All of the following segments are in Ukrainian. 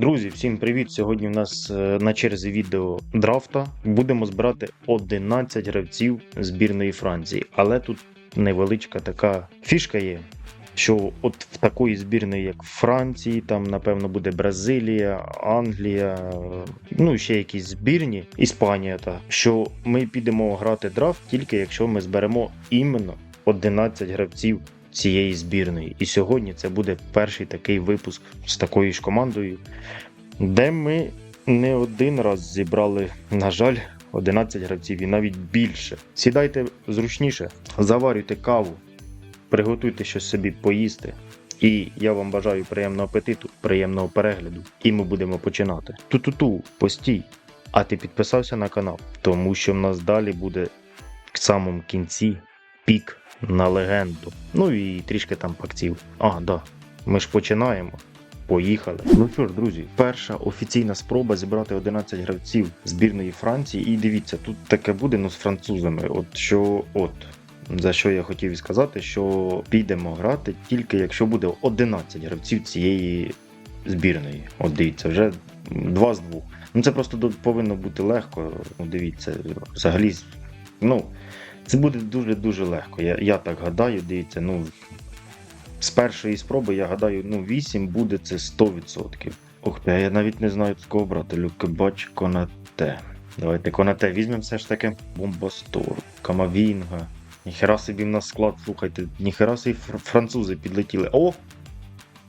Друзі, всім привіт! Сьогодні в нас е, на черзі відео драфта. Будемо збирати 11 гравців збірної Франції. Але тут невеличка така фішка є. Що от в такої збірної, як Франції, там напевно буде Бразилія, Англія, ну ще якісь збірні, Іспанія, та що ми підемо грати драфт тільки якщо ми зберемо іменно 11 гравців цієї збірної. І сьогодні це буде перший такий випуск з такою ж командою, де ми не один раз зібрали, на жаль, 11 гравців і навіть більше. Сідайте зручніше, заварюйте каву, приготуйте щось собі поїсти. І я вам бажаю приємного апетиту, приємного перегляду. І ми будемо починати. Ту-ту-ту, постій. А ти підписався на канал, тому що в нас далі буде в самому кінці пік на легенду. Ну і трішки там пакців. А, да. Ми ж починаємо. Поїхали. Ну що ж, друзі, перша офіційна спроба зібрати 11 гравців збірної Франції. І дивіться, тут таке буде ну, з французами. От що, от. За що я хотів сказати, що підемо грати тільки якщо буде 11 гравців цієї збірної. От дивіться, вже два з двох. Ну це просто повинно бути легко. Ну, дивіться, взагалі, ну, це буде дуже-дуже легко. Я, я так гадаю, дивіться, ну. З першої спроби, я гадаю, ну 8 буде це 100%. Ух ти, я навіть не знаю з кого брати. Люкебач Конате. Давайте Конате візьмемо все ж таки. Бомбастор, Камавінга. Ніхера собі в нас склад, слухайте, ніхера собі фр- французи підлетіли. О!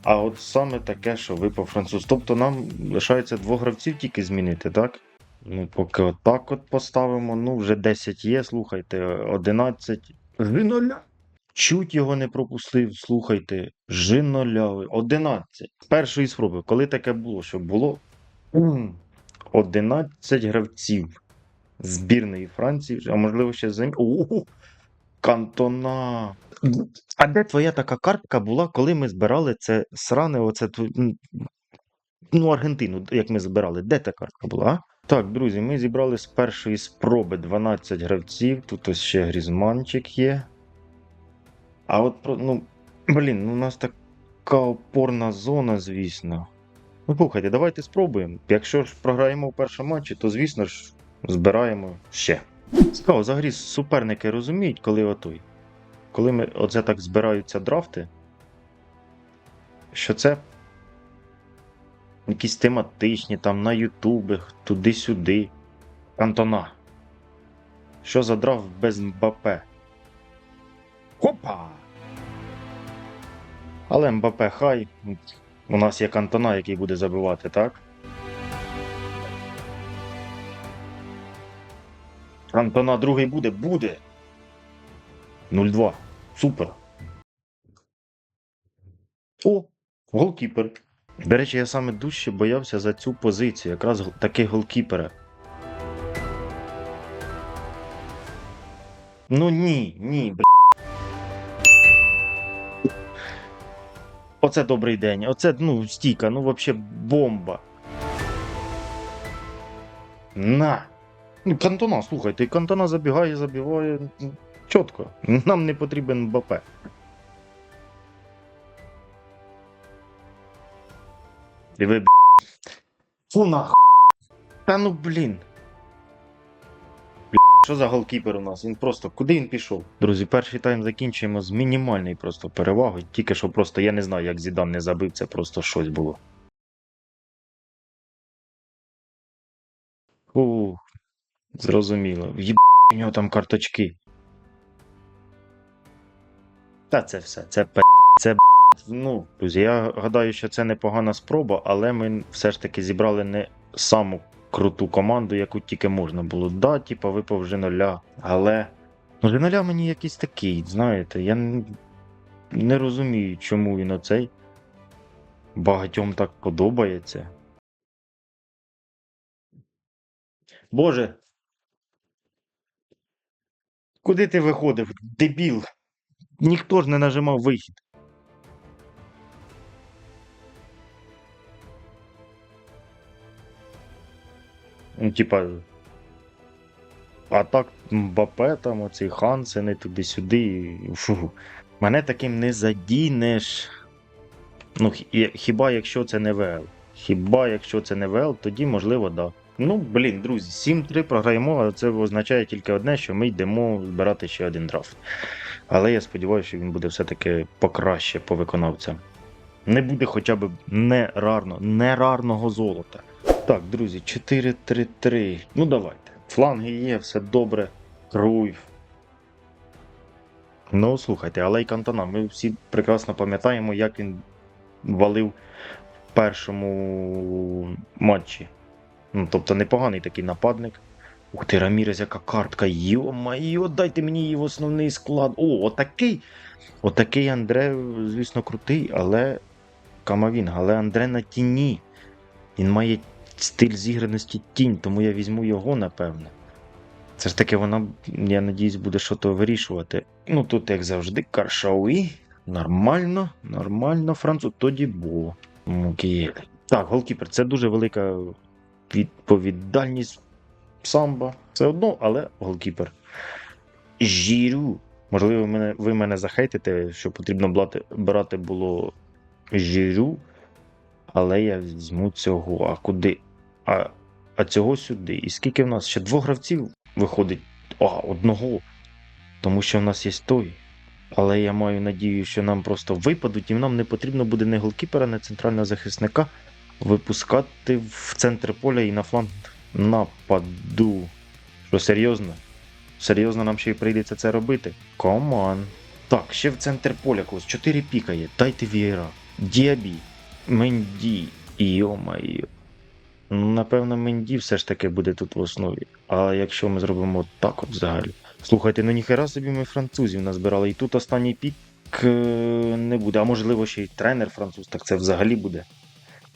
А от саме таке, що випав француз. Тобто нам лишається двох гравців тільки змінити, так? Ну, поки отак от поставимо, ну вже 10 є, слухайте, 11. Жиноля. Чуть його не пропустив, слухайте, жинолявий. 11. З першої спроби, коли таке було, що було 11 гравців збірної Франції, а можливо ще за О, Кантона. А де твоя така картка була, коли ми збирали це сране, оце ну, Аргентину, як ми збирали? Де та картка була? А? Так, друзі, ми зібрали з першої спроби 12 гравців. Тут ось ще Грізманчик є. А от ну, блін, ну у нас така опорна зона, звісно. Ну, слухайте, давайте спробуємо. Якщо ж програємо в першому матчі, то звісно ж збираємо ще. Цікаво, взагалі суперники розуміють, коли отой. Коли ми оце так збираються драфти, що це якісь тематичні, там на Ютуби, туди-сюди. Кантона. Що за драфт без Мбапе? Хопа! Але Мбапе хай. У нас є Кантона, який буде забивати, так? Кантона другий буде? Буде. 0-2. Супер. О, голкіпер. До речі, я саме дужче боявся за цю позицію, якраз таки голкіпера. Ну ні, ні, бля. Оце добрий день. Оце, ну, стійка, ну вообще бомба. На. Ну, Кантона, слухайте, Кантона забігає, забиває. Чітко. Нам не потрібен МБП. І ви, б***. Фу нахуй. Та ну блін. Що за голкіпер у нас? Він просто куди він пішов? Друзі, перший тайм закінчуємо з мінімальною просто перевагою. Тільки що просто я не знаю, як Зідан не забив, це просто щось було. Фу, зрозуміло. В'їб у нього там карточки. Та це все, це п. Це б***. Ну, друзі, я гадаю, що це непогана спроба, але ми все ж таки зібрали не саму круту команду, яку тільки можна було. Да, типа випав Жиноля, але ну, Жиноля мені якийсь такий, знаєте, я не розумію, чому він оцей багатьом так подобається. Боже. Куди ти виходив, дебіл? Ніхто ж не нажимав вихід. Ну, типа. А так Мбапе, там оцей Хансени туди-сюди. Фу. Мене таким не задінеш. Ну, хіба якщо це не ВЛ. Хіба якщо це не ВЛ, тоді можливо, да. Ну, блін, друзі, 7-3 програємо, але це означає тільки одне, що ми йдемо збирати ще один драфт. Але я сподіваюся, що він буде все-таки покраще по виконавцям. Не буде хоча б нерарно, нерарного золота. Так, друзі, 4-3-3. Ну давайте. Фланги є, все добре. Круйф. Ну, слухайте, але й Кантана. Ми всі прекрасно пам'ятаємо, як він валив в першому матчі. Ну, тобто непоганий такий нападник. Ух ти, Рамірес, яка картка. Йо-майо, дайте мені її в основний склад. О, отакий. Отакий Андре, звісно, крутий, але. Камавінг, але Андре на тіні. Він має стиль зіграності тінь, тому я візьму його, напевне. Це ж таки вона, я надіюсь, буде щось вирішувати. Ну тут, як завжди, Каршауї. Нормально, нормально, француз. Тоді було. Так, голкіпер, це дуже велика відповідальність самба. Все одно, але голкіпер. Жірю. Можливо, мене, ви мене захейтите, що потрібно брати, брати було жірю, але я візьму цього. А куди? А, а цього сюди. І скільки в нас? Ще двох гравців виходить. А, одного. Тому що в нас є той. Але я маю надію, що нам просто випадуть, і нам не потрібно буде не голкіпера, не центрального захисника випускати в центр поля і на фланг нападу. Що серйозно? Серйозно нам ще й прийдеться це робити. Коман. Так, ще в центр поля когось. Чотири піка є. Дайте Вієра. Діабі. Менді. Йо-майо. Ну, напевно, Менді все ж таки буде тут в основі. А якщо ми зробимо так от взагалі. Слухайте, ну ніхера собі ми французів назбирали. І тут останній пік е, не буде. А можливо, ще й тренер француз, так це взагалі буде.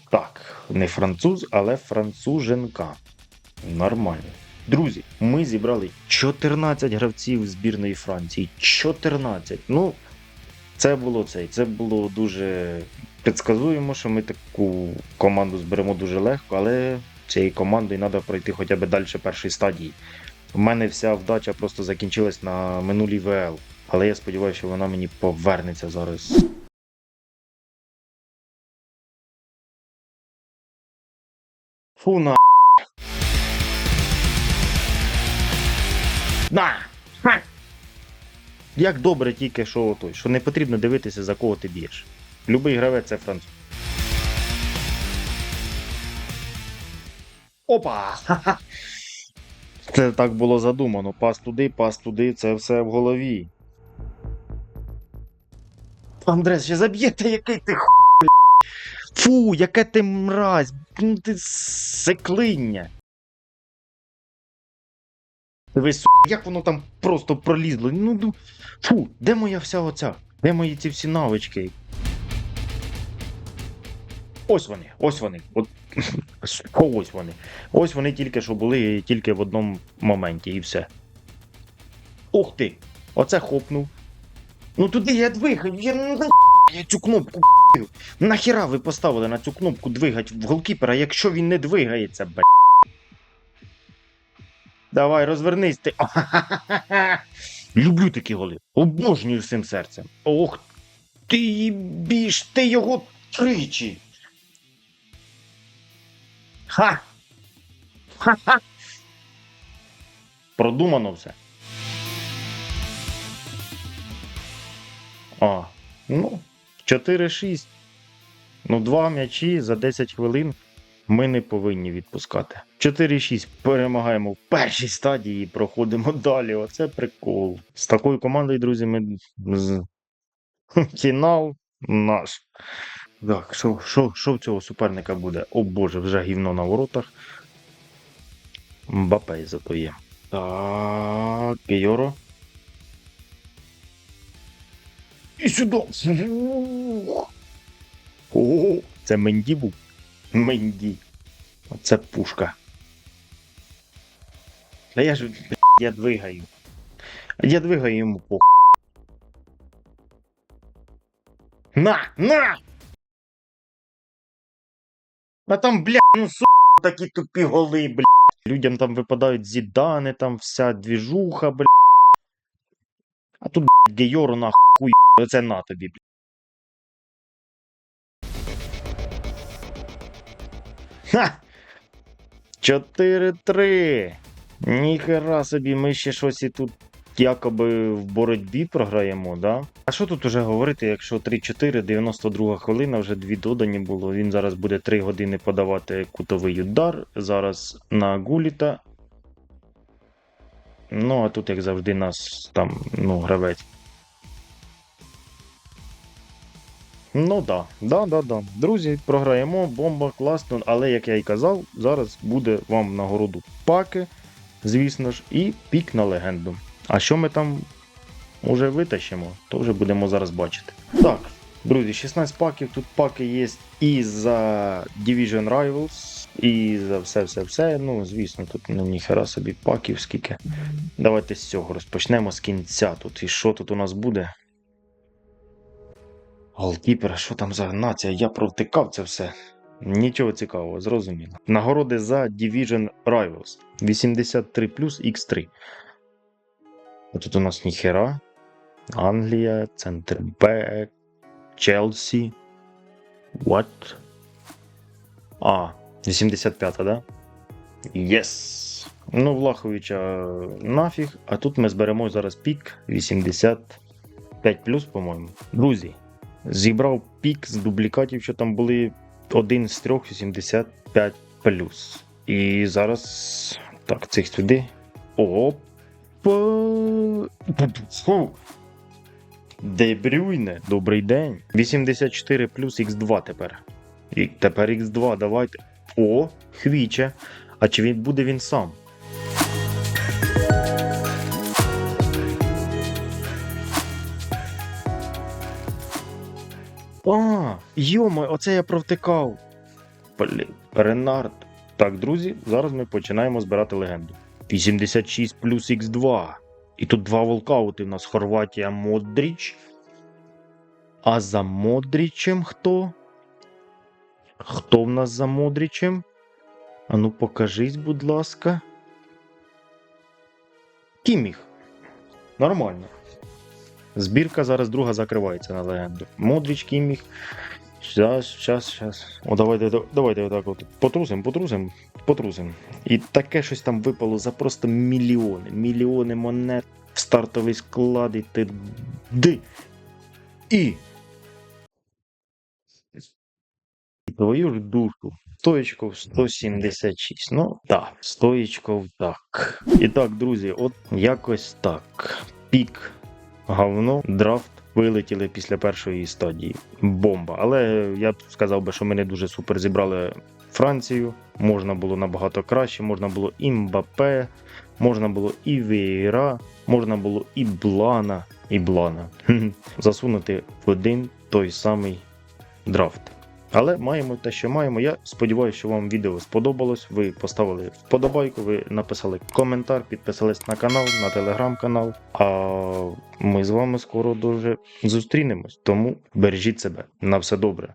Так, не француз, але француженка. Нормально. Друзі, ми зібрали 14 гравців збірної Франції. 14. Ну, це було цей. Це було дуже предсказуємо, що ми таку команду зберемо дуже легко, але цією командою треба пройти хоча б далі першої стадії. У мене вся вдача просто закінчилась на минулій ВЛ. Але я сподіваюся, що вона мені повернеться зараз. Фу на. На! Як добре тільки що той, що не потрібно дивитися, за кого ти б'єш. Любий гравець це француз. Опа! Це так було задумано. Пас туди, пас туди, це все в голові. Андрес, ще заб'єте, який ти ху. Фу, яке ти мразь! Ну ти секлиння. Ви су, як воно там просто пролізло. Ну, фу, де моя вся оця? Де мої ці всі навички? Ось вони, ось вони. От, ось вони. Ось вони тільки що були тільки в одному моменті і все. Ух ти! Оце хопнув. Ну туди я двигаю, я, ну, я цю кнопку. Нахіра ви поставили на цю кнопку двигать в голкіпера, якщо він не двигається, б***. Давай, розвернись ти. Люблю такі голи. Обожнюю всім серцем. Ох ти біж, ти його тричі. Ха! Ха-ха! Продумано все. А, ну, 4-6. Ну, два м'ячі за 10 хвилин ми не повинні відпускати. 4-6 перемагаємо в першій стадії і проходимо далі. Оце прикол. З такою командою, друзі, ми фінал наш. Так, що, що, що в цього суперника буде? О боже, вже гівно на воротах. Мбапе зато є. Так, Кейоро. І сюди. Фух. О, це Менді був. Менді. Оце пушка. А я ж я двигаю. Я двигаю йому по. На! На! А там, бля, ну су такі тупі голи, бля. Людям там випадають зідани, там вся двіжуха, бля. А тут, блядь, Гейору нахуй, оце на тобі, бля. Ха! 4-3. Ніхера собі, ми ще щось і тут якоби в боротьбі програємо, да? А що тут уже говорити, якщо 3-4, 92 хвилина, вже дві додані було. Він зараз буде 3 години подавати кутовий удар. Зараз на Гуліта. Ну, а тут, як завжди, нас там, ну, гравець. Ну да, да, да, да. Друзі, програємо, бомба, класно, але як я і казав, зараз буде вам нагороду паки, звісно ж, і пік на легенду. А що ми там уже витащимо, то вже будемо зараз бачити. Так, друзі, 16 паків. Тут паки є і за Division Rivals, і за все-все-все. Ну, звісно, тут ну, ніхера собі паків скільки. Давайте з цього розпочнемо з кінця тут. І що тут у нас буде? Голкіпер, що там за нація? Я провтикав це все. Нічого цікавого, зрозуміло. Нагороди за Division Rivals 83 X3. А тут у нас ніхера. Англія, центр Б, Челсі. What? А, 85-та, да? Єс! Ну, Влаховича нафіг, а тут ми зберемо зараз пік 85 по-моєму. Друзі, зібрав пік з дублікатів, що там були один з трьох 85 І зараз. Так, цих сюди. Оп. Фу. Дебрюйне, добрий день. 84 плюс Х2 тепер. І тепер Х2, давайте. О, хвіче. А чи він буде він сам? А, йома, оце я провтикав. Блін, Ренард. Так, друзі, зараз ми починаємо збирати легенду. 86 плюс Х2. І тут два волкаути у нас Хорватія Модріч. А за Модрічем хто? Хто в нас за Модрічем? Ану, покажись, будь ласка. Кіміх. Нормально. Збірка зараз друга закривається на легенду. Модріч, Кіміх. Щас, щас, щас. О, давайте, давайте отак от. Потрусим, потрусим, потрусим. І таке щось там випало за просто мільйони. Мільйони монет, стартовий склад і ти. Ди. І. Твою ж душу. Стоїчков 176. Ну, так, стоїчков так. І так, друзі, от якось так. Пік говно, драфт вилетіли після першої стадії. Бомба. Але я б сказав би, що ми не дуже супер зібрали Францію. Можна було набагато краще, можна було і Мбапе, можна було і Вієра, можна було і Блана, і Блана. Засунути в один той самий драфт. Але маємо те, що маємо. Я сподіваюся, що вам відео сподобалось. Ви поставили вподобайку, ви написали коментар, підписались на канал, на телеграм-канал. А ми з вами скоро дуже зустрінемось. Тому бережіть себе. На все добре.